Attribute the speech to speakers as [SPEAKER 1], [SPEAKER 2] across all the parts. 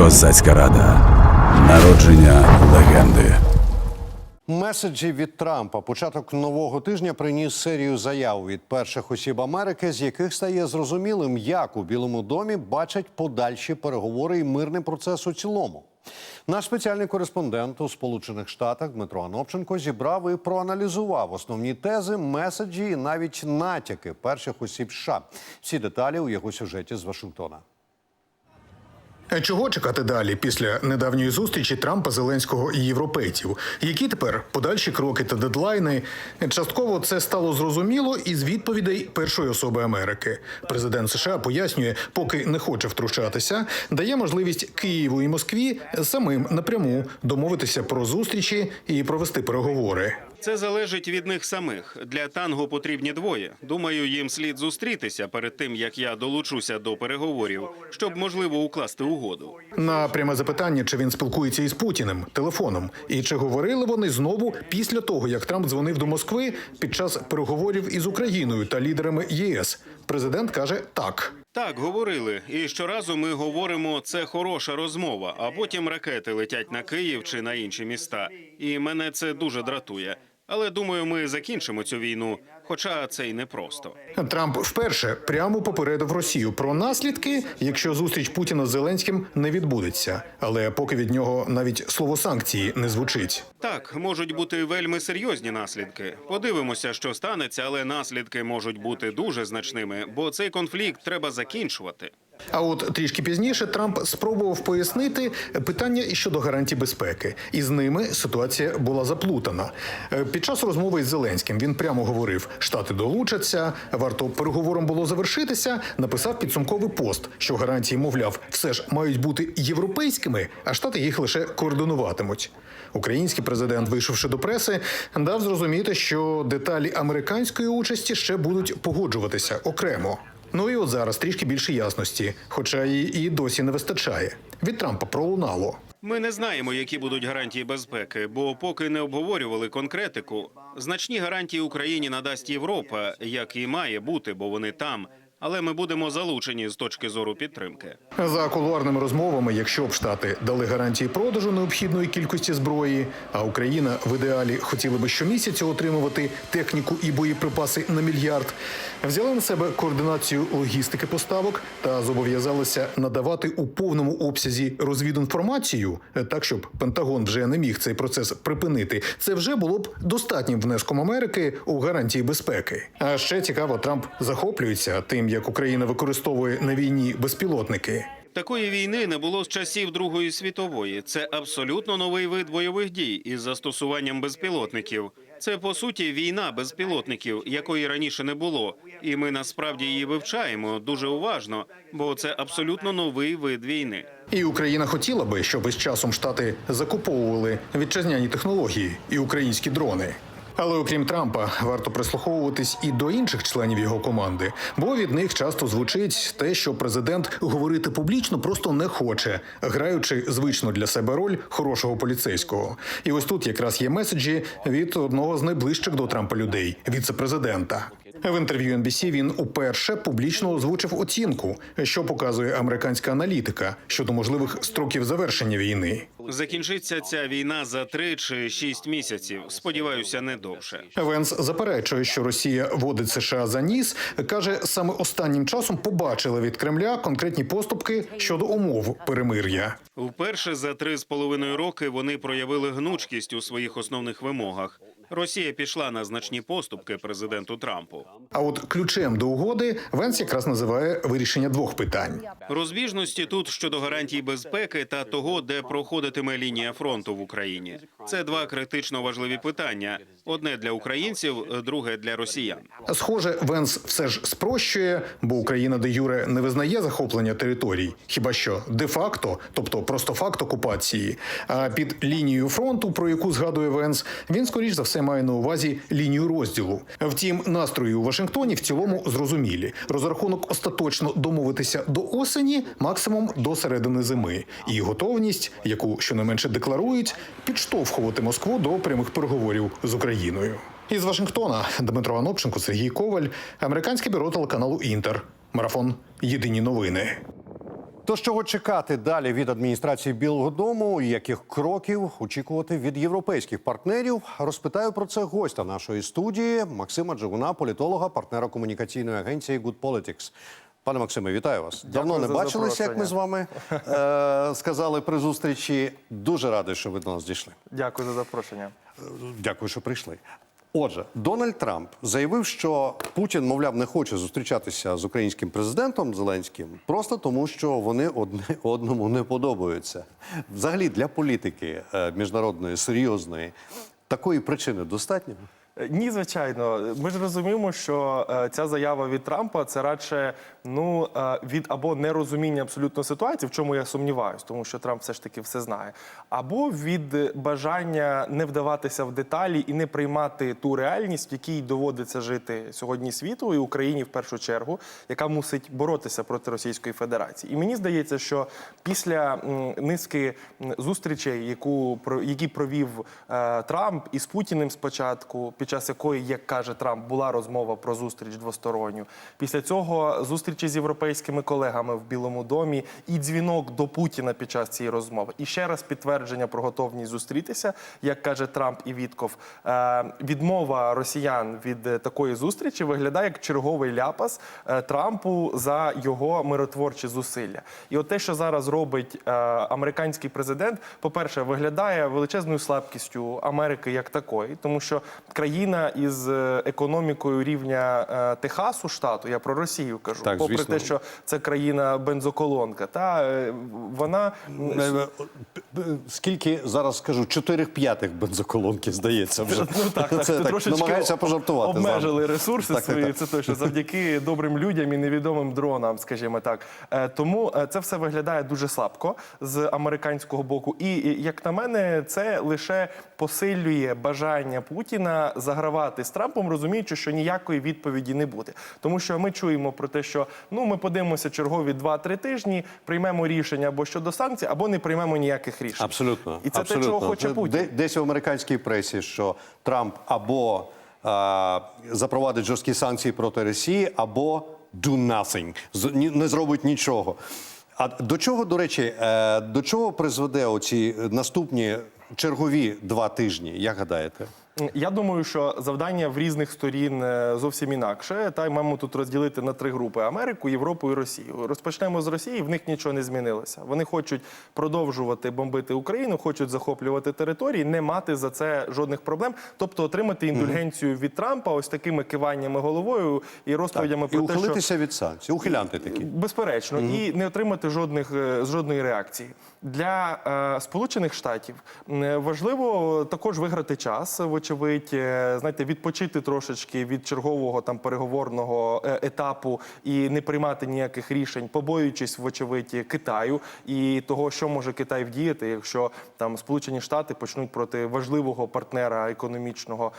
[SPEAKER 1] Козацька рада. Народження легенди.
[SPEAKER 2] Меседжі від Трампа. Початок нового тижня приніс серію заяв від перших осіб Америки, з яких стає зрозумілим, як у Білому домі бачать подальші переговори і мирний процес у цілому. Наш спеціальний кореспондент у Сполучених Штатах Дмитро Анопченко зібрав і проаналізував основні тези, меседжі і навіть натяки перших осіб США. Всі деталі у його сюжеті з Вашингтона.
[SPEAKER 3] А Чого чекати далі після недавньої зустрічі Трампа, Зеленського і європейців? Які тепер подальші кроки та дедлайни? Частково це стало зрозуміло із відповідей першої особи Америки. Президент США пояснює, поки не хоче втручатися, дає можливість Києву і Москві самим напряму домовитися про зустрічі і провести переговори.
[SPEAKER 4] Це залежить від них самих. Для танго потрібні двоє. Думаю, їм слід зустрітися перед тим, як я долучуся до переговорів, щоб можливо укласти угоду.
[SPEAKER 3] На пряме запитання, чи він спілкується із Путіним телефоном, і чи говорили вони знову після того, як Трамп дзвонив до Москви під час переговорів із Україною та лідерами ЄС. Президент каже так.
[SPEAKER 4] Так, говорили. І щоразу ми говоримо, це хороша розмова, а потім ракети летять на Київ чи на інші міста. І мене це дуже дратує. Але думаю, ми закінчимо цю війну, хоча це й непросто.
[SPEAKER 3] Трамп вперше прямо попередив Росію про наслідки, якщо зустріч Путіна з Зеленським не відбудеться. Але поки від нього навіть слово санкції не звучить.
[SPEAKER 4] Так, можуть бути вельми серйозні наслідки. Подивимося, що станеться, але наслідки можуть бути дуже значними, бо цей конфлікт треба закінчувати.
[SPEAKER 3] А от трішки пізніше Трамп спробував пояснити питання щодо гарантій безпеки, і з ними ситуація була заплутана. Е, Під час розмови із Зеленським він прямо говорив: Штати долучаться, варто переговорам було завершитися. Написав підсумковий пост, що гарантії, мовляв, все ж мають бути європейськими, а штати їх лише координуватимуть. Український президент, вийшовши до преси, дав зрозуміти, що деталі американської участі ще будуть погоджуватися окремо. Ну і от зараз трішки більше ясності, хоча її і досі не вистачає. Від Трампа пролунало.
[SPEAKER 4] Ми не знаємо, які будуть гарантії безпеки, бо поки не обговорювали конкретику. Значні гарантії Україні надасть Європа, як і має бути, бо вони там. Але ми будемо залучені з точки зору підтримки.
[SPEAKER 3] За кулуарними розмовами, якщо б штати дали гарантії продажу необхідної кількості зброї, а Україна в ідеалі хотіла би щомісяця отримувати техніку і боєприпаси на мільярд, взяли на себе координацію логістики поставок та зобов'язалися надавати у повному обсязі розвідінформацію, так щоб Пентагон вже не міг цей процес припинити. Це вже було б достатнім внеском Америки у гарантії безпеки. А ще цікаво, Трамп захоплюється тим, як Україна використовує на війні безпілотники.
[SPEAKER 4] Такої війни не було з часів Другої світової. Це абсолютно новий вид бойових дій із застосуванням безпілотників. Це по суті війна безпілотників, якої раніше не було, і ми насправді її вивчаємо дуже уважно, бо це абсолютно новий вид війни.
[SPEAKER 3] І Україна хотіла би, щоб із часом штати закуповували вітчизняні технології і українські дрони. Але окрім Трампа, варто прислуховуватись і до інших членів його команди, бо від них часто звучить те, що президент говорити публічно просто не хоче, граючи звичну для себе роль хорошого поліцейського. І ось тут якраз є меседжі від одного з найближчих до Трампа людей віце-президента. В інтерв'ю NBC він уперше публічно озвучив оцінку, що показує американська аналітика щодо можливих строків завершення війни.
[SPEAKER 4] Закінчиться ця війна за три чи шість місяців. Сподіваюся, не довше.
[SPEAKER 3] Венс заперечує, що Росія водить США за ніс. каже, саме останнім часом побачили від Кремля конкретні поступки щодо умов перемир'я.
[SPEAKER 4] Вперше за три з половиною роки вони проявили гнучкість у своїх основних вимогах. Росія пішла на значні поступки президенту Трампу.
[SPEAKER 3] А от ключем до угоди Венс якраз називає вирішення двох питань.
[SPEAKER 4] Розбіжності тут щодо гарантій безпеки та того, де проходитиме лінія фронту в Україні. Це два критично важливі питання: одне для українців, друге для росіян.
[SPEAKER 3] Схоже, Венс все ж спрощує, бо Україна де юре не визнає захоплення територій, хіба що де-факто, тобто просто факт окупації. А під лінією фронту, про яку згадує Венс, він скоріш за все має на увазі лінію розділу. Втім, настрої у Вашингтоні в цілому зрозумілі. Розрахунок остаточно домовитися до осені, максимум до середини зими, і готовність, яку щонайменше декларують, підштовхувати Москву до прямих переговорів з Україною. Із Вашингтона Дмитро Анопченко, Сергій Коваль, американське бюро телеканалу Інтер. Марафон Єдині новини.
[SPEAKER 2] Тож чого чекати далі від адміністрації Білого Дому, і яких кроків очікувати від європейських партнерів? Розпитаю про це гостя нашої студії Максима Джигуна, політолога, партнера комунікаційної агенції Good Politics. Пане Максиме, вітаю вас. Давно не бачилися, як ми з вами е, сказали при зустрічі. Дуже радий, що ви до нас дійшли.
[SPEAKER 5] Дякую за запрошення.
[SPEAKER 2] Дякую, що прийшли. Отже, Дональд Трамп заявив, що Путін, мовляв, не хоче зустрічатися з українським президентом Зеленським просто тому, що вони одне одному не подобаються. Взагалі для політики е, міжнародної серйозної такої причини достатньо.
[SPEAKER 5] Е, Ні, звичайно. Ми ж розуміємо, що е, ця заява від Трампа це радше ну е, від або нерозуміння абсолютно ситуації, в чому я сумніваюсь, тому що Трамп все ж таки все знає, або від бажання не вдаватися в деталі і не приймати ту реальність, в якій доводиться жити сьогодні світу і Україні в першу чергу, яка мусить боротися проти Російської Федерації. І мені здається, що після низки зустрічей, яку які провів Трамп із Путіним спочатку, під час якої, як каже Трамп, була розмова про зустріч двосторонню. Після цього зустрічі з європейськими колегами в Білому домі і дзвінок до Путіна під час цієї розмови. І ще раз підтвердження про готовність зустрітися, як каже Трамп і Вітков. Е, відмова росіян від е, такої зустрічі виглядає як черговий ляпас е, Трампу за його миротворчі зусилля. І от те, що зараз робить американський президент, по-перше, виглядає величезною слабкістю Америки як такої, тому що країна із е, економікою рівня е, Техасу, штату, я про Росію кажу,
[SPEAKER 2] Так,
[SPEAKER 5] попри
[SPEAKER 2] звісно.
[SPEAKER 5] те, що це країна бензоколонка, та е, вона
[SPEAKER 2] Скільки зараз скажу, чотирих п'ятих бензоколонки, здається, вже
[SPEAKER 5] Ну так, так,
[SPEAKER 2] це так
[SPEAKER 5] трошечки
[SPEAKER 2] намагається пожартувати.
[SPEAKER 5] Обмежили ресурси
[SPEAKER 2] Так,
[SPEAKER 5] свої.
[SPEAKER 2] так.
[SPEAKER 5] Це точно завдяки добрим людям і невідомим дронам, скажімо так. Тому це все виглядає дуже слабко з американського боку. І, як на мене, це лише посилює бажання Путіна загравати з Трампом, розуміючи, що ніякої відповіді не буде. Тому що ми чуємо про те, що ну ми подивимося чергові 2-3 тижні, приймемо рішення або щодо санкцій, або не приймемо ніяких рішень.
[SPEAKER 2] Абсолютно.
[SPEAKER 5] І це
[SPEAKER 2] абсолютно.
[SPEAKER 5] те, чого хоче Путін.
[SPEAKER 2] де- Десь в американській пресі, що Трамп або а, запровадить жорсткі санкції проти Росії, або do nothing, не зробить нічого. А до чого, до речі, е, до чого призведе оці наступні чергові два тижні, як гадаєте?
[SPEAKER 5] Я думаю, що завдання в різних сторін е, зовсім інакше. Та й маємо тут розділити на три групи: Америку, Європу і Росію. Розпочнемо з Росії. В них нічого не змінилося. Вони хочуть продовжувати бомбити Україну, хочуть захоплювати території, не мати за це жодних проблем, тобто отримати індульгенцію від Трампа, ось такими киваннями головою і розповідями
[SPEAKER 2] І
[SPEAKER 5] про те, що
[SPEAKER 2] від санкцій, ухилянти такі.
[SPEAKER 5] Безперечно, і не отримати жодних е, жодної реакції для е, Сполучених Штатів. е, Важливо також виграти час, вочевидь, е, знаєте, відпочити трошечки від чергового там переговорного е, етапу і не приймати ніяких рішень, побоюючись, вочевидь, Китаю і того, що може Китай вдіяти, якщо там Сполучені Штати почнуть проти важливого партнера економічного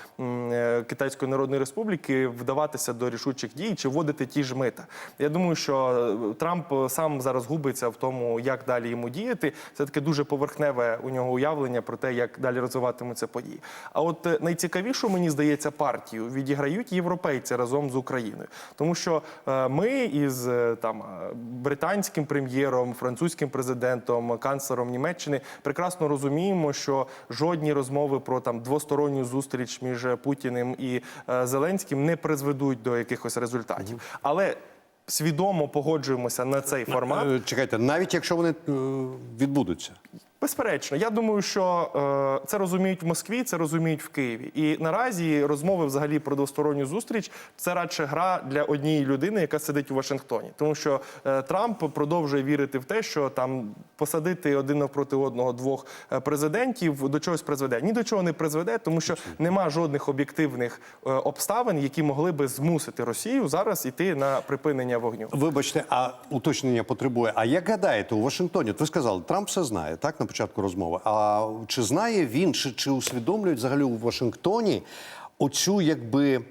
[SPEAKER 5] Китайської Народної Республіки вдаватися до рішучих дій чи вводити ті ж мита. Я думаю, що Трамп сам зараз губиться в тому, як далі йому діяти. Це таке дуже поверхневе у нього уявлення про те, як далі розвиватимуться події. А от е, найцікавішу, мені здається, партію відіграють європейці разом з Україною, тому що е, ми із е, там британським прем'єром, французьким президентом, канцлером Німеччини прекрасно розуміємо, що жодні розмови про там двосторонню зустріч між Путіним і Зеленським не призведуть до якихось результатів. Але свідомо погоджуємося на цей формат.
[SPEAKER 2] Е, Чекайте, навіть якщо вони е, відбудуться.
[SPEAKER 5] Безперечно, я думаю, що е, це розуміють в Москві, це розуміють в Києві. І наразі розмови взагалі про двосторонню зустріч це радше гра для однієї людини, яка сидить у Вашингтоні, тому що е, Трамп продовжує вірити в те, що там посадити один навпроти одного двох е, президентів до чогось призведе. Ні до чого не призведе, тому що нема жодних об'єктивних е, обставин, які могли би змусити Росію зараз іти на припинення вогню.
[SPEAKER 2] Вибачте, а уточнення потребує. А як гадаєте, у Вашингтоні, от ви сказали, Трамп все знає, так, початку розмови. А чи знає він, чи, чи усвідомлюють взагалі у Вашингтоні оцю якби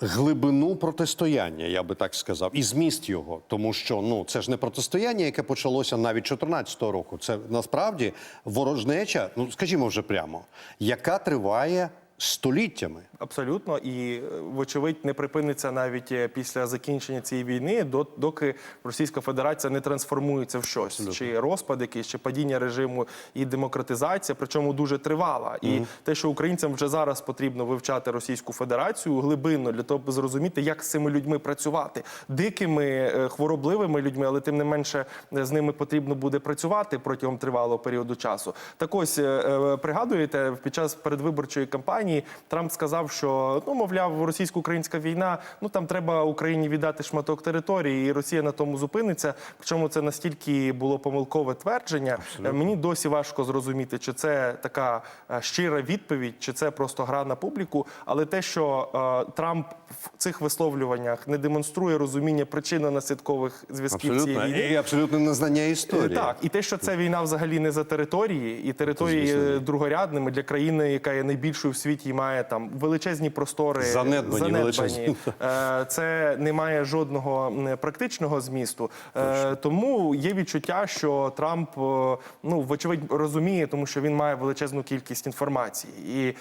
[SPEAKER 2] глибину протистояння, я би так сказав, і зміст його? Тому що ну це ж не протистояння, яке почалося навіть 2014 року. Це насправді ворожнеча, ну скажімо вже прямо, яка триває століттями.
[SPEAKER 5] Абсолютно, і е, вочевидь не припиниться навіть е, після закінчення цієї війни, доки Російська Федерація не трансформується в щось, чи розпад якийсь, чи падіння режиму і демократизація, причому дуже тривала. І те, що українцям вже зараз потрібно вивчати Російську Федерацію глибинно для того, аби зрозуміти, як з цими людьми працювати, дикими, е, хворобливими людьми, але тим не менше з ними потрібно буде працювати протягом тривалого періоду часу. Так ось пригадуєте, під час передвиборчої кампанії Трамп сказав, що ну мовляв, російсько-українська війна, ну там треба Україні віддати шматок території, і Росія на тому зупиниться. Причому це настільки було помилкове твердження. Е, Мені досі важко зрозуміти, чи це така е, щира відповідь, чи це просто гра на публіку. Але те, що е, Трамп в цих висловлюваннях не демонструє розуміння причинно-наслідкових зв'язків цієї
[SPEAKER 2] Абсолютно.
[SPEAKER 5] війни.
[SPEAKER 2] І абсолютно незнання історії.
[SPEAKER 5] Е, Так, і те, що це війна взагалі не за території, і території
[SPEAKER 2] звісно,
[SPEAKER 5] другорядними для країни, яка є найбільшою в світі, і має там величезні простори,
[SPEAKER 2] Занедбані, величезні.
[SPEAKER 5] Е, Це не має жодного практичного змісту. Е, Тому є відчуття, що Трамп е, ну вочевидь розуміє, тому що він має величезну кількість інформації, і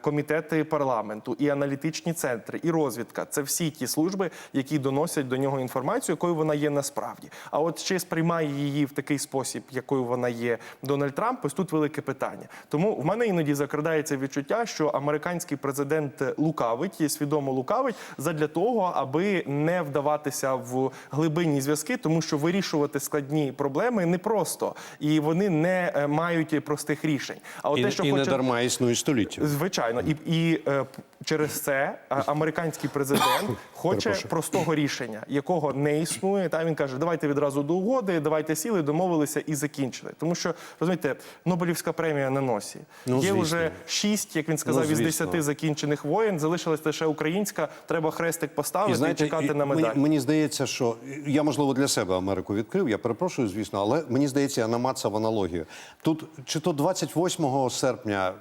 [SPEAKER 5] комітети парламенту, і аналітичні центри, і розвідка це всі ті служби, які доносять до нього інформацію, якою вона є насправді. А от чи сприймає її в такий спосіб, якою вона є Дональд Трамп, ось тут велике питання. Тому в мене іноді закрадається відчуття, що американський президент лукавить, є свідомо лукавить задля того, аби не вдаватися в глибинні зв'язки, тому що вирішувати складні проблеми непросто і вони не е, мають простих рішень. А от
[SPEAKER 2] І,
[SPEAKER 5] те, що
[SPEAKER 2] і не дарма існує століття.
[SPEAKER 5] Звичайно, і, і е, через це е, американський президент хоче простого рішення, якого не існує. Та він каже: давайте відразу до угоди, давайте сіли, домовилися і закінчили. Тому що розумієте, Нобелівська премія на носі.
[SPEAKER 2] Ну,
[SPEAKER 5] Є
[SPEAKER 2] звісно.
[SPEAKER 5] вже шість, як він сказав,
[SPEAKER 2] Ну,
[SPEAKER 5] із десяти закінчених воєн. Залишилась лише українська. Треба хрестик поставити і, чекати
[SPEAKER 2] і
[SPEAKER 5] на медаль.
[SPEAKER 2] Мені, мені здається, що я можливо для себе Америку відкрив. Я перепрошую, звісно, але мені здається, я намацав аналогію. Тут чи то 28 серпня.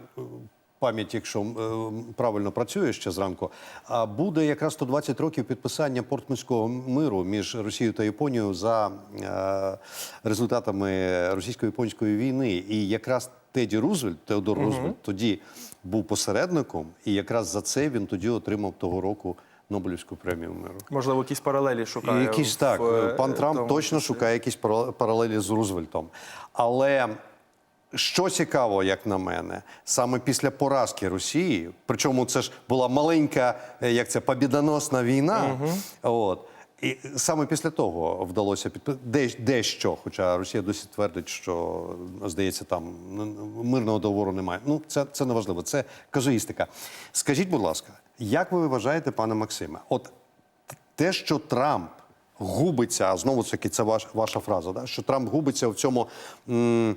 [SPEAKER 2] Пам'ять, якщо е, правильно працює ще зранку, а буде якраз 120 років підписання портманського миру між Росією та Японією за е, результатами російсько-японської війни. І якраз Теді Рузвельт, Теодор Рузвельт, тоді був посередником, і якраз за це він тоді отримав того року Нобелівську премію миру.
[SPEAKER 5] Можливо, якісь паралелі шукає.
[SPEAKER 2] якісь
[SPEAKER 5] в,
[SPEAKER 2] так,
[SPEAKER 5] е,
[SPEAKER 2] пан Трамп
[SPEAKER 5] тому
[SPEAKER 2] точно шукає якісь пара- паралелі з Рузвельтом. Але що цікаво, як на мене, саме після поразки Росії, причому це ж була маленька, е, як це побідоносна війна. От. І саме після того вдалося підписати дещо, хоча Росія досі твердить, що здається, там мирного договору немає. Ну, це, це не важливо, це казуїстика. Скажіть, будь ласка, як ви вважаєте, пане Максиме, от те, що Трамп губиться, а знову таки це ваш, ваша фраза, да? що Трамп губиться в цьому, м,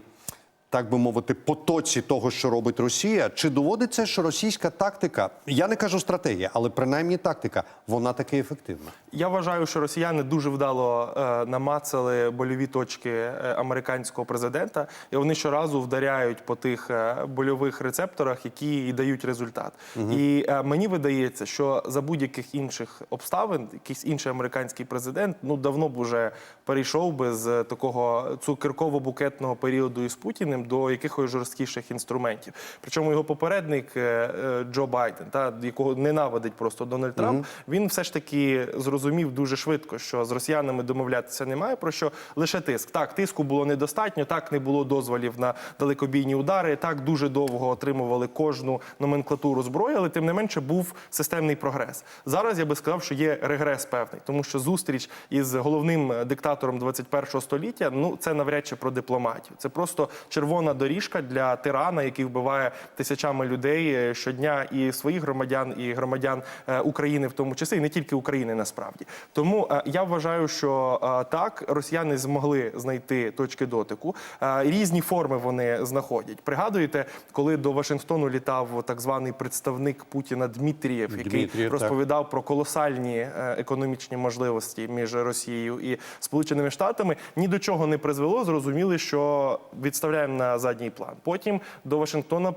[SPEAKER 2] так би мовити, потоці того, що робить Росія, чи доводиться, що російська тактика, я не кажу стратегія, але принаймні тактика, вона таки ефективна?
[SPEAKER 5] Я вважаю, що росіяни дуже вдало е, намацали больові точки е, американського президента, і вони щоразу вдаряють по тих е, больових рецепторах, які і дають результат. І е, мені видається, що за будь-яких інших обставин, якийсь інший американський президент ну давно б уже перейшов би з такого цукерково-букетного періоду із Путіним до якихось жорсткіших інструментів. Причому його попередник е, е, Джо Байден, та якого ненавидить просто Дональд Трамп, він все ж таки зрозумів дуже швидко, що з росіянами домовлятися немає про що лише тиск. Так, тиску було недостатньо, так не було дозволів на далекобійні удари. Так дуже довго отримували кожну номенклатуру зброї, але тим не менше був системний прогрес. Зараз я би сказав, що є регрес певний, тому що зустріч із головним е, диктатором 21 століття ну це навряд чи про дипломатію. Це просто червона доріжка для тирана, який вбиває тисячами людей е, щодня і своїх громадян, і громадян е, України, в тому числі, і не тільки України насправді. Тому е, я вважаю, що так росіяни змогли знайти точки дотику. Різні форми вони знаходять. Пригадуєте, коли до Вашингтону літав так званий представник Путіна Дмитрієв, який
[SPEAKER 2] Дмитрієв, так.
[SPEAKER 5] розповідав про колосальні економічні можливості між Росією і Сполученими Штатами, ні до чого не призвело. Зрозуміли, що відставляємо на задній план. Потім до Вашингтона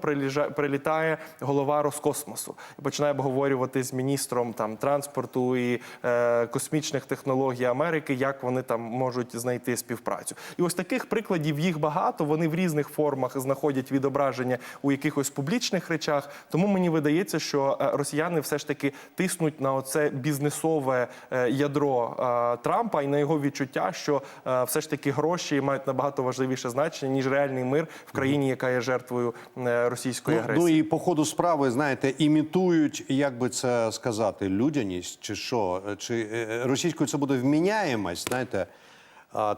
[SPEAKER 5] прилітає голова Роскосмосу і починає обговорювати з міністром там транспорту і е, космічних технологій Америки, як вони там можуть знайти співпрацю. І ось таких прикладів їх багато. Вони в різних формах знаходять відображення у якихось публічних речах. Тому мені видається, що е, росіяни все ж таки тиснуть на оце бізнесове е, ядро е, Трампа і на його відчуття, що все ж таки гроші мають набагато важливіше значення ніж реальний мир в країні, яка є жертвою е, російської
[SPEAKER 2] Ну,
[SPEAKER 5] агресії.
[SPEAKER 2] ну і по ходу справи, знаєте, імітують, як би це сказати, людяність чи що, чи е, російською це буде вміняємость, знаєте.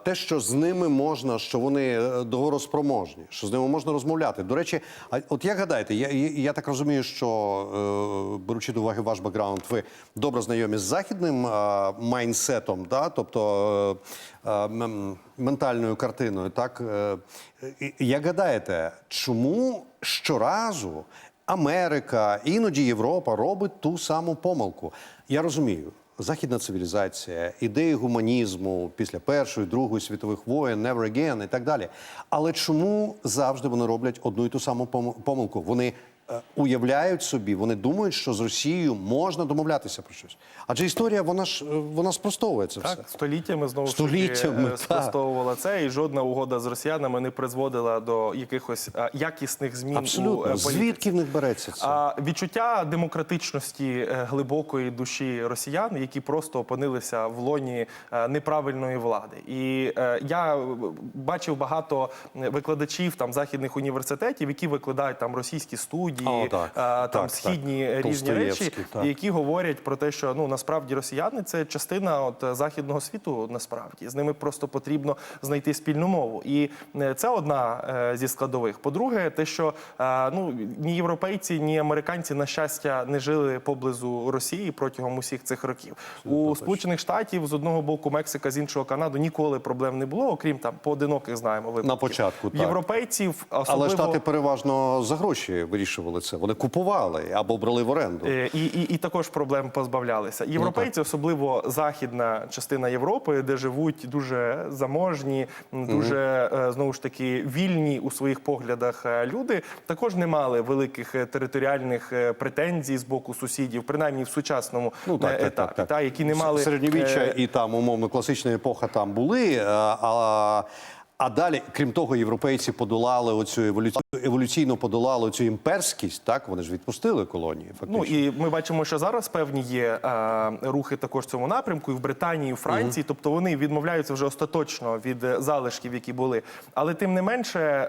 [SPEAKER 2] Те, що з ними можна, що вони е, договороспроможні, що з ними можна розмовляти. До речі, а от як гадаєте, я, я, так розумію, що е, беручи до уваги ваш бекграунд, ви добре знайомі з західним майнсетом, да? тобто е, ментальною картиною. Так як гадаєте, чому щоразу Америка, іноді Європа робить ту саму помилку? Я розумію. Західна цивілізація, ідеї гуманізму після Першої, Другої світових воєн, never again і так далі. Але чому завжди вони роблять одну і ту саму помилку? Вони уявляють собі, вони думають, що з Росією можна домовлятися про щось. Адже історія вона ж е, вона спростовує це все.
[SPEAKER 5] Століттями знову ж
[SPEAKER 2] Століттями,
[SPEAKER 5] таки, е, спростовувала це, і жодна угода з росіянами не призводила до якихось е, якісних змін у е,
[SPEAKER 2] Абсолютно.
[SPEAKER 5] політиці.
[SPEAKER 2] Звідки в них береться це?
[SPEAKER 5] А відчуття демократичності е, глибокої душі росіян, які просто опинилися в лоні е, неправильної влади. І е, я е, бачив багато викладачів там західних університетів, які викладають там російські студії,
[SPEAKER 2] О, так.
[SPEAKER 5] е, там
[SPEAKER 2] Так, так.
[SPEAKER 5] східні різні речі,
[SPEAKER 2] так.
[SPEAKER 5] які говорять про те, що ну насправді росіяни це частина от західного світу. Насправді з ними просто потрібно знайти спільну мову, і е, це одна е, зі складових. По-друге, те, що е, ну ні європейці, ні американці на щастя не жили поблизу Росії протягом усіх цих років. У Сполучених Штатів з одного боку Мексика, з іншого Канаду ніколи проблем не було, окрім там поодиноких знаємо випадків.
[SPEAKER 2] На початку, так.
[SPEAKER 5] європейців особливо...
[SPEAKER 2] Але штати переважно за гроші вирішували це. Вони купували або брали в оренду.
[SPEAKER 5] Е, І, і, і також проблем позбавлялися. Європейці, особливо західна частина Європи, де живуть дуже заможні, дуже е, знову ж таки вільні у своїх поглядах е, люди, також не мали великих територіальних претензій з боку сусідів, принаймні в сучасному
[SPEAKER 2] Ну так,
[SPEAKER 5] е,
[SPEAKER 2] так,
[SPEAKER 5] етапі,
[SPEAKER 2] так, так.
[SPEAKER 5] та які не мали
[SPEAKER 2] середньовіччя і там умовно класична епоха там були. А, а далі, крім того, європейці подолали оцю еволюцію, еволюційно подолали цю імперськість. Так вони ж відпустили колонії. Фактично.
[SPEAKER 5] Ну і ми бачимо, що зараз певні є е, рухи також в цьому напрямку, і в Британії, і в Франції. Тобто вони відмовляються вже остаточно від е, залишків, які були. Але тим не менше е,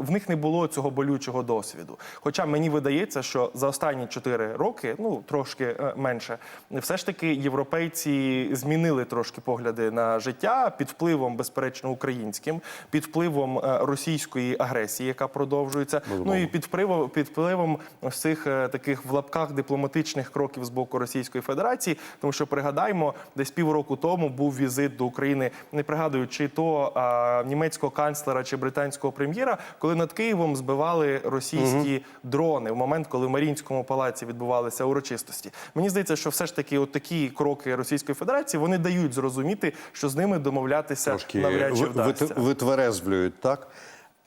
[SPEAKER 5] в них не було цього болючого досвіду. Хоча мені видається, що за останні 4 роки, ну трошки е, менше, все ж таки європейці змінили трошки погляди на життя під впливом, безперечно, українським, під впливом е, російської агресії, яка продовжується. Ну і під впливом під впливом цих е, таких в лапках дипломатичних кроків з боку Російської Федерації. Тому що пригадаємо, десь півроку тому був візит до України. Не пригадую, чи то а, німецького канцлера чи британського прем'єра, коли над Києвом збивали російські дрони в момент, коли в Маріїнському палаці відбувалися урочистості. Мені здається, що все ж таки, от такі кроки Російської Федерації вони дають зрозуміти, що з ними домовлятися
[SPEAKER 2] трошки
[SPEAKER 5] навряд чи
[SPEAKER 2] ви-
[SPEAKER 5] вдасться.
[SPEAKER 2] Вит- витверезвлюють, так?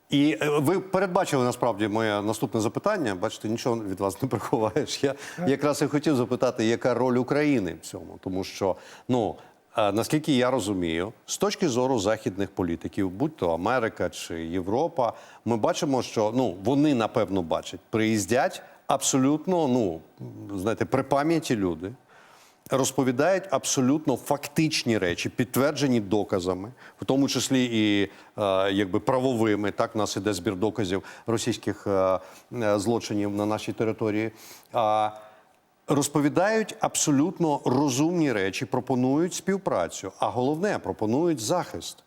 [SPEAKER 2] І е, ви передбачили насправді моє наступне запитання. Бачите, нічого від вас не приховаєш. Я якраз і хотів запитати, яка роль України в цьому, тому що ну. е, Наскільки я розумію, з точки зору західних політиків, будь то Америка чи Європа, ми бачимо, що ну вони напевно бачать, приїздять абсолютно, ну знаєте, при пам'яті люди, розповідають абсолютно фактичні речі, підтверджені доказами, в тому числі і е, якби правовими. Так, в нас іде збір доказів російських е, е, злочинів на нашій території. Розповідають абсолютно розумні речі, пропонують співпрацю, а головне пропонують захист.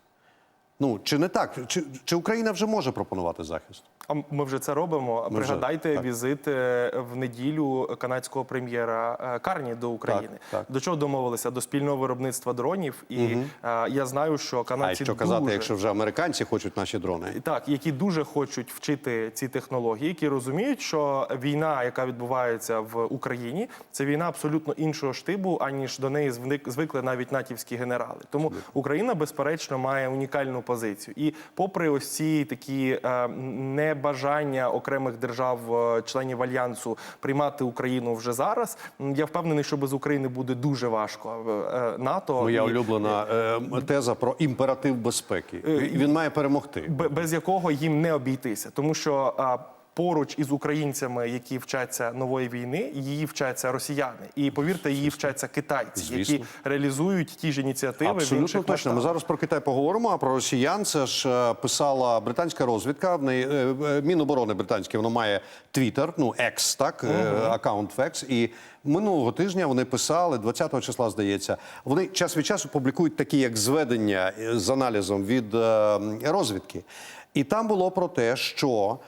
[SPEAKER 2] Ну чи не так? Чи, чи Україна вже може пропонувати захист?
[SPEAKER 5] А ми вже це робимо.
[SPEAKER 2] Ми
[SPEAKER 5] Пригадайте
[SPEAKER 2] так.
[SPEAKER 5] візит е, в неділю канадського прем'єра е, Карні до України.
[SPEAKER 2] так.
[SPEAKER 5] До чого домовилися? До спільного виробництва дронів. І е, я знаю, що
[SPEAKER 2] А
[SPEAKER 5] канадці
[SPEAKER 2] що казати,
[SPEAKER 5] дуже...
[SPEAKER 2] якщо вже американці хочуть наші дрони?
[SPEAKER 5] Так, які дуже хочуть вчити ці технології, які розуміють, що війна, яка відбувається в Україні, це війна абсолютно іншого штибу, аніж до неї звик- звикли навіть натівські генерали. Тому Україна, безперечно, має унікальну позицію. І попри ось ці такі е, небажання окремих держав, е, членів альянсу приймати Україну вже зараз, я впевнений, що без України буде дуже важко. Е, НАТО
[SPEAKER 2] Моя
[SPEAKER 5] і-
[SPEAKER 2] улюблена теза про імператив безпеки. Він має перемогти.
[SPEAKER 5] без якого їм не обійтися, тому що поруч із українцями, які вчаться нової війни, її вчаться росіяни, і повірте, її вчаться китайці,
[SPEAKER 2] Звісно.
[SPEAKER 5] які реалізують ті ж ініціативи. в
[SPEAKER 2] Абсолютно
[SPEAKER 5] інших
[SPEAKER 2] точно. Ми зараз про Китай поговоримо. А про росіян це ж е, писала британська розвідка. В неї е, е, міноборони британське воно має Твіттер, ну X, так е, аккаунт X. І минулого тижня вони писали 20-го числа, здається. Вони час від часу публікують такі як зведення з аналізом від розвідки. І там було про те, що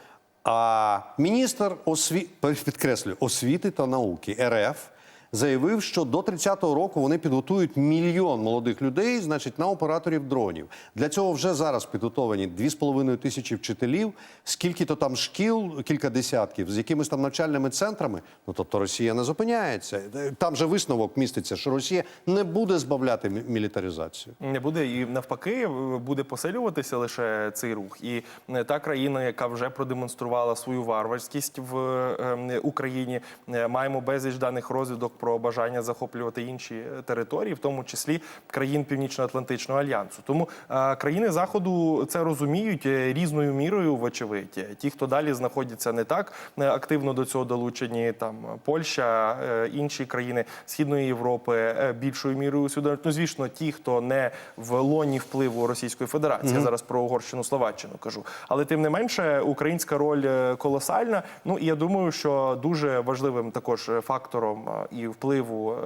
[SPEAKER 2] а, міністр освіти, підкреслюю, освіти та науки РФ заявив, що до 30-го року вони підготують мільйон молодих людей, значить, на операторів дронів. Для цього вже зараз підготовані 2,5 тисячі вчителів, скільки то там шкіл, кілька десятків, з якимись там навчальними центрами. Ну тобто Росія не зупиняється. Там же висновок міститься, що Росія не буде збавляти мілітаризацію.
[SPEAKER 5] Не буде і навпаки буде посилюватися лише цей рух. І е, та країна, яка вже продемонструвала свою варварськість в е, Україні, е, маємо безліч даних розвідок про бажання захоплювати інші е, території, в тому числі країн Північно-Атлантичного альянсу. Тому е, країни заходу це розуміють е, різною мірою, вочевидь. Ті, хто далі знаходяться не так активно до цього долучені, там Польща, інші країни Східної Європи більшою мірою усвідомлюють. Ну, звісно, ті, хто не в лоні впливу Російської Федерації. Я зараз про Угорщину, Словаччину кажу. Але тим не менше, українська роль колосальна. Ну і я думаю, що дуже важливим також фактором е, і впливу е,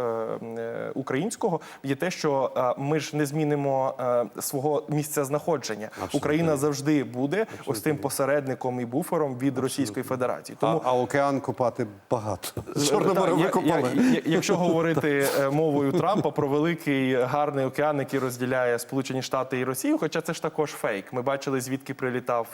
[SPEAKER 5] е, українського є те, що е, ми ж не змінимо свого місця знаходження. Україна завжди буде ось тим посередником і буфером від Російської Федерації. Тому
[SPEAKER 2] А, а океан копати багато. Чорне море
[SPEAKER 5] я- я- я- Якщо говорити мовою Трампа про великий гарний океан, який розділяє Сполучені Штати і Росію, хоча це ж також фейк. Ми бачили, звідки прилітав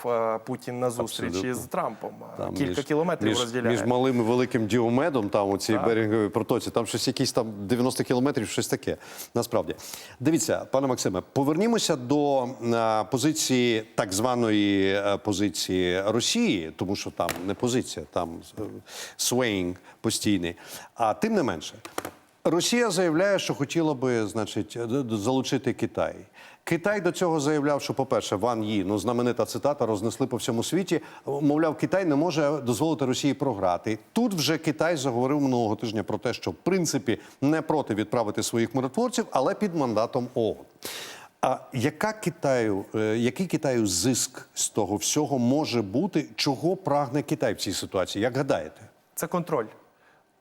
[SPEAKER 5] Путін на зустріч
[SPEAKER 2] Абсолютно.
[SPEAKER 5] із Трампом.
[SPEAKER 2] Там
[SPEAKER 5] Кілька
[SPEAKER 2] між-
[SPEAKER 5] кілометрів
[SPEAKER 2] між,
[SPEAKER 5] розділяє.
[SPEAKER 2] Між малим і великим діомедом, там у цій береговій протоці, там щось якісь там 90 кілометрів, щось таке. Насправді. Дивіться, пане Максиме, повернімося до е, позиції так званої е, позиції Росії, тому що там не позиція, там е, свейнг постійний. А тим не менше, Росія заявляє, що хотіла би, значить, д- залучити Китай. Китай до цього заявляв, що, по-перше, Ван Ї, ну знаменита цитата, рознесли по всьому світі. Мовляв, Китай не може дозволити Росії програти. Тут вже Китай заговорив минулого тижня про те, що в принципі не проти відправити своїх миротворців, але під мандатом ООН. А яка Китаю, е, який Китаю зиск з того всього може бути? Чого прагне Китай в цій ситуації? Як гадаєте?
[SPEAKER 5] Це контроль.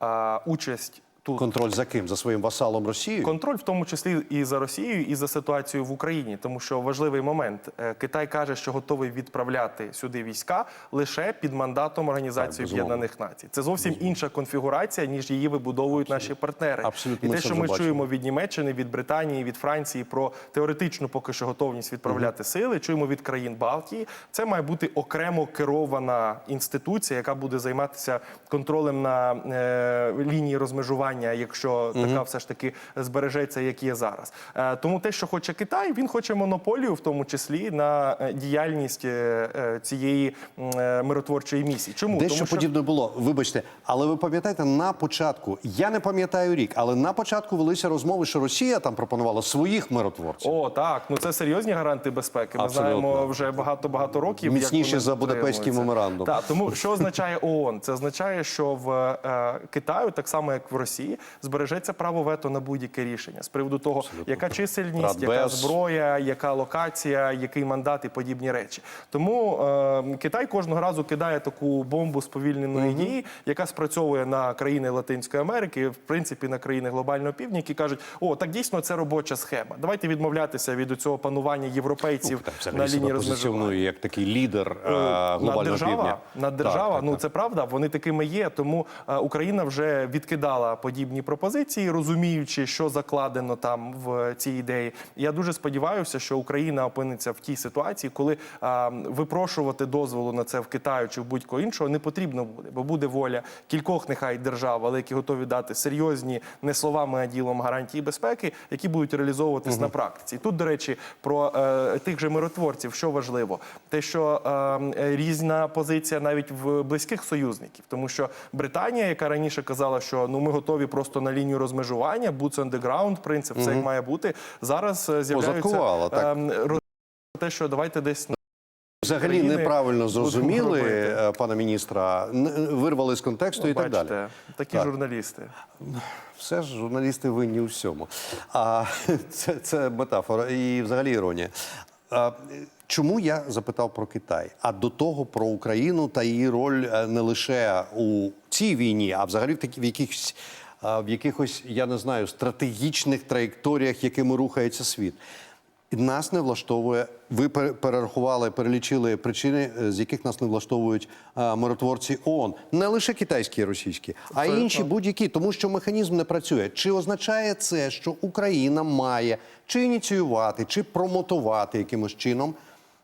[SPEAKER 5] А, участь тут
[SPEAKER 2] Контроль за ким? За своїм васалом Росією?
[SPEAKER 5] Контроль в тому числі і за Росією, і за ситуацією в Україні, тому що важливий момент. Е, Китай каже, що готовий відправляти сюди війська лише під мандатом Організації
[SPEAKER 2] безумовно.
[SPEAKER 5] Об'єднаних Націй. Це зовсім інша конфігурація, ніж її вибудовують наші партнери.
[SPEAKER 2] Абсолютно,
[SPEAKER 5] і те, що ми
[SPEAKER 2] бачимо.
[SPEAKER 5] чуємо від Німеччини, від Британії, від Франції про теоретичну поки що готовність відправляти сили. Чуємо від країн Балтії. Це має бути окремо керована інституція, яка буде займатися контролем на е, лінії розмежування, якщо така все ж таки збережеться, як є зараз. Е, тому те, що хоче Китай, він хоче монополію, в тому числі на е, діяльність е, цієї е, миротворчої місії. Чому
[SPEAKER 2] Дещо
[SPEAKER 5] тому, що
[SPEAKER 2] подібне було. Вибачте, але ви пам'ятаєте на початку, я не пам'ятаю рік, але на початку велися розмови, що Росія там пропонувала своїх миротворців.
[SPEAKER 5] О, так, ну це серйозні гаранти безпеки. Ми
[SPEAKER 2] Абсолютно.
[SPEAKER 5] знаємо вже багато багато років. вони
[SPEAKER 2] за Будапештський меморандум.
[SPEAKER 5] Так, тому що означає ООН? Це означає, що в е, Китаю, так само як в Росії, збережеться право вето на будь-яке рішення з приводу того, яка чисельність, яка зброя, яка локація, який мандат і подібні речі. Тому е, Китай кожного разу кидає таку бомбу сповільненої дії, яка спрацьовує на країни Латинської Америки, в принципі, на країни глобального півдня, які кажуть, о, так дійсно це робоча схема. Давайте відмовлятися від цього панування європейців
[SPEAKER 2] Так,
[SPEAKER 5] на лінії розмежування.
[SPEAKER 2] як такий лідер е, глобального
[SPEAKER 5] Наддержава,
[SPEAKER 2] півдня.
[SPEAKER 5] наддержава,
[SPEAKER 2] Так, так,
[SPEAKER 5] ну
[SPEAKER 2] так.
[SPEAKER 5] це правда, вони такими є. Тому е, Україна вже відкидала подібні подібні пропозиції, розуміючи, що закладено там в цій ідеї. Я дуже сподіваюся, що Україна опиниться в тій ситуації, коли а, випрошувати дозволу на це в Китаю чи в будь-кого іншого не потрібно буде, бо буде воля кількох нехай держав, але які готові дати серйозні не словами, а ділом гарантії безпеки, які будуть реалізовуватись на практиці. Тут, до речі, про е, тих же миротворців, що важливо, те, що е, різна позиція навіть в близьких союзників, тому що Британія, яка раніше казала, що ну ми готові просто на лінію розмежування, boots on the ground, принцип, все як має бути. Зараз е, з'являються
[SPEAKER 2] так.
[SPEAKER 5] ем, роз- те, що давайте десь
[SPEAKER 2] Взагалі неправильно зрозуміли е, пана міністра, вирвали з контексту і так
[SPEAKER 5] бачите,
[SPEAKER 2] далі.
[SPEAKER 5] такі
[SPEAKER 2] Так.
[SPEAKER 5] журналісти.
[SPEAKER 2] Все ж журналісти винні у всьому. А це, це метафора і взагалі іронія. А, чому я запитав про Китай? А до того про Україну та її роль е, не лише у цій війні, а взагалі в такі в якихось. В якихось, я не знаю, стратегічних траєкторіях, якими рухається світ. Нас не влаштовує. Ви пере- перерахували, перелічили причини, е, з яких нас не влаштовують миротворці ООН. Не лише китайські і російські, а й інші будь-які, тому що механізм не працює. Чи означає це, що Україна має чи ініціювати, чи промотувати якимось чином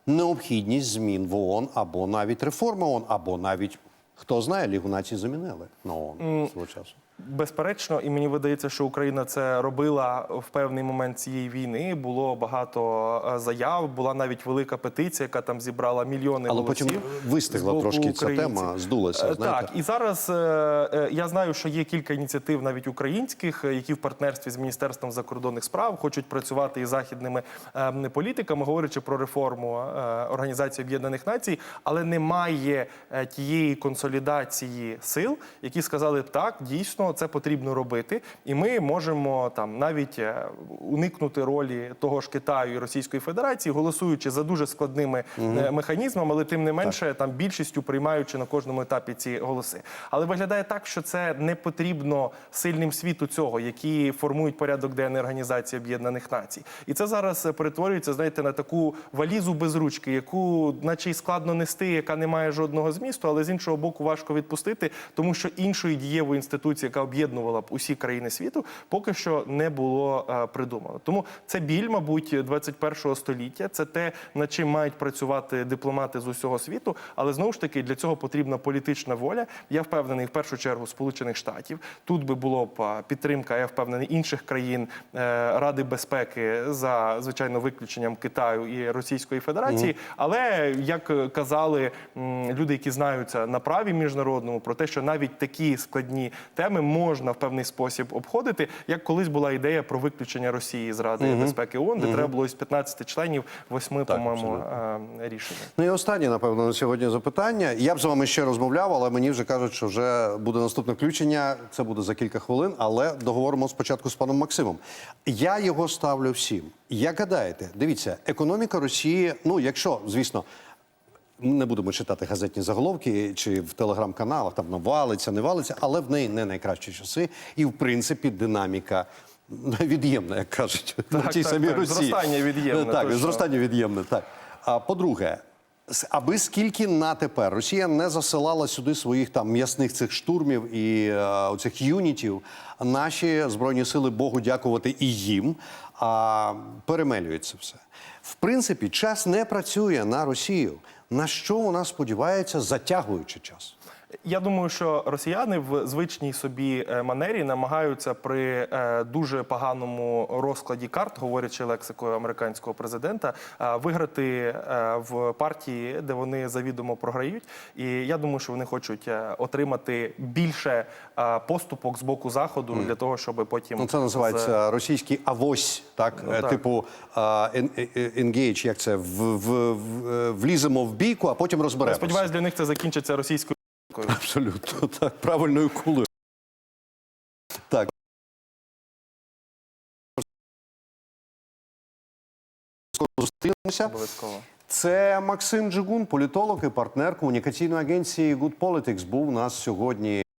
[SPEAKER 2] необхідність змін в ООН або навіть реформи ООН, або навіть хто знає, Лігу націй замінили на ООН свого часу.
[SPEAKER 5] Безперечно, і мені видається, що Україна це робила в певний момент цієї війни. Було багато е, заяв, була навіть велика петиція, яка там зібрала мільйони
[SPEAKER 2] Але
[SPEAKER 5] голосів.
[SPEAKER 2] потім вистигла трошки ця тема, здулася,
[SPEAKER 5] Е,
[SPEAKER 2] знаєте.
[SPEAKER 5] Так, і зараз е, я знаю, що є кілька ініціатив навіть українських, які в партнерстві з міністерством закордонних справ хочуть працювати із західними е, політиками, говорячи про реформу Організації Об'єднаних Націй, але немає тієї консолідації сил, які сказали так, дійсно це потрібно робити, і ми можемо там навіть е, уникнути ролі того ж Китаю і Російської Федерації, голосуючи за дуже складними е, механізмами, але тим не менше там більшістю приймаючи на кожному етапі ці голоси. Але виглядає так, що це не потрібно сильним світу цього, які формують порядок денний Організації Об'єднаних Націй. І це зараз е, перетворюється, знаєте, на таку валізу без ручки, яку, наче й складно нести, яка не має жодного змісту, але з іншого боку важко відпустити, тому що іншої дієвої інституції, яка об'єднувала б усі країни світу, поки що не було е, придумано. Тому це біль, мабуть, 21-го століття. Це те, над чим мають працювати дипломати з усього світу. Але знову ж таки для цього потрібна політична воля. Я впевнений, в першу чергу, Сполучених Штатів. Тут би було б підтримка, я впевнений, інших країн е, Ради безпеки за звичайно виключенням Китаю і Російської Федерації. Але як е, казали люди, які знаються на праві міжнародному, про те, що навіть такі складні теми можна в певний спосіб обходити, як колись була ідея про виключення Росії з Ради безпеки ООН, де треба було із 15 членів 8, по-моєму, рішення.
[SPEAKER 2] Ну і останнє, напевно, на сьогодні запитання. Я б з вами ще розмовляв, але мені вже кажуть, що вже буде наступне включення. Це буде за кілька хвилин. Але договоримо спочатку з паном Максимом. Я його ставлю всім. Як гадаєте, дивіться, економіка Росії. Ну, якщо, звісно. Не будемо читати газетні заголовки чи в телеграм-каналах, там навалиться, не валиться, але в неї не найкращі часи. І, в принципі, динаміка від'ємна, як кажуть, на тій
[SPEAKER 5] так,
[SPEAKER 2] самій
[SPEAKER 5] так.
[SPEAKER 2] Росії.
[SPEAKER 5] Зростання від'ємне,
[SPEAKER 2] Так, зростання від'ємне, так. А по-друге, аби скільки на тепер Росія не засилала сюди своїх там м'ясних цих штурмів і е, оцих юнітів, наші збройні сили Богу дякувати і їм, а перемелюється все. В принципі, час не працює на Росію. На що вона сподівається, затягуючи час?
[SPEAKER 5] Я думаю, що росіяни в звичній собі е, манері намагаються при е, дуже поганому розкладі карт, говорячи лексикою американського президента, е, виграти в партії, де вони завідомо програють. І я думаю, що вони хочуть отримати більше поступок з боку заходу для того, щоб потім
[SPEAKER 2] Ну, це
[SPEAKER 5] з-
[SPEAKER 2] називається російський авось, так?
[SPEAKER 5] Ну.
[SPEAKER 2] Типу engage, як це? В, в, в, вліземо в бійку, а потім
[SPEAKER 5] Я
[SPEAKER 2] розберемося.
[SPEAKER 5] сподіваюся, для них це закінчиться російською.
[SPEAKER 2] Абсолютно так, правильною кулею. Так. Скоро зустрінемося.
[SPEAKER 5] Обов'язково.
[SPEAKER 2] Це Максим Джигун, політолог і партнер комунікаційної агенції Good Politics, був у нас сьогодні.